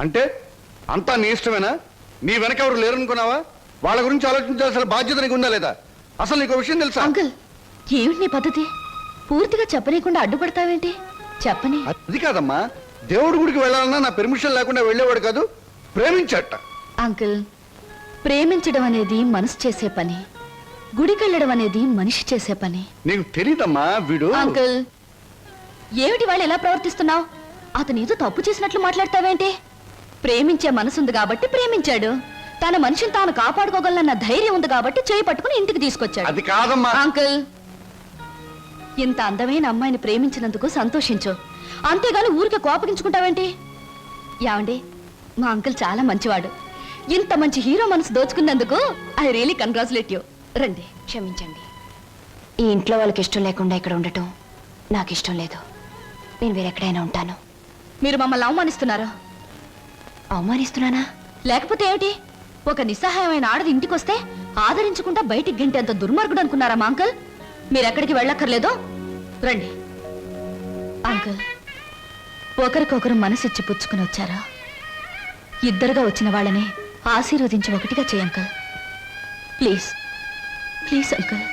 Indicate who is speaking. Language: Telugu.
Speaker 1: అంటే అంతా నీ ఇష్టమేనా? నీ వెనక ఎవరు లేరనుకున్నావా? వాళ్ళ గురించి ఆలోచించాల్సిన బాధ్యత నీకు ఉందా లేదా? అసలు నీకు విషయం తెలుసా?
Speaker 2: అంకుల్ ఏమిటి నీ పద్ధతి? పూర్తిగా చెప్పనీయకుండా అడ్డుపడతావేంటి? చెప్పని.
Speaker 1: అది కాదమ్మా. దేవుడి గుడికి వెళ్ళాలన్నా నా పెర్మిషన్ లేకుండా వెళ్ళేవాడు కాదు ప్రేమించట
Speaker 2: అంకుల్ ప్రేమించడం అనేది మనసు చేసే పని. గుడికెళ్ళడం అనేది మనిషి చేసే పని.
Speaker 1: నీకు తెలీదమ్మా వీడు.
Speaker 2: అంకుల్ ఏమిటి వాళ్ళు ఎలా ప్రవర్తిస్తున్నావు? అతను ఏదో తప్పు చేసినట్లు మాట్లాడతావేంటి? ప్రేమించే మనసుంది కాబట్టి ప్రేమించాడు. తన మనిషిని తాను కాపాడుకోగలన్న ధైర్యం ఉంది కాబట్టి చేయి పట్టుకుని ఇంటికి తీసుకొచ్చాడు.
Speaker 1: అది కాదమ్మా.
Speaker 2: అంకుల్ ఇంత అందమైన అమ్మాయిని ప్రేమించినందుకు సంతోషించు. అంతేగాని ఊరికే కోపగించుకుంటావేంటి? యావండి మా అంకుల్ చాలా మంచివాడు. ఇంత మంచి హీరో మనసు దోచుకున్నందుకు ఐ రియలీ కంగ్రాచులేట్ యూ. రండి
Speaker 3: క్షమించండి. ఈ ఇంట్లో వాళ్ళకి ఇష్టం లేకుండా ఇక్కడ ఉండటం నాకు ఇష్టం లేదు. నేను వేరెక్కడైనా ఉంటాను.
Speaker 2: మీరు మమ్మల్ని అవమానిస్తున్నారు?
Speaker 3: అవమానిస్తున్నానా
Speaker 2: లేకపోతే ఏమిటి? ఒక నిస్సహాయమైన ఆడది ఇంటికొస్తే ఆదరించకుండా బయటికి గింటేంత దుర్మార్గుడు అనుకున్నారా మా అంకల్? మీరెక్కడికి వెళ్ళక్కర్లేదో? రండి. అంకుల్ ఒకరికొకరు మనసిచ్చి పుచ్చుకుని వచ్చారా? ఇద్దరుగా వచ్చిన వాళ్ళని ఆశీర్వదించి ఒకటిగా చేయంకల్ ప్లీజ్. Please uncle.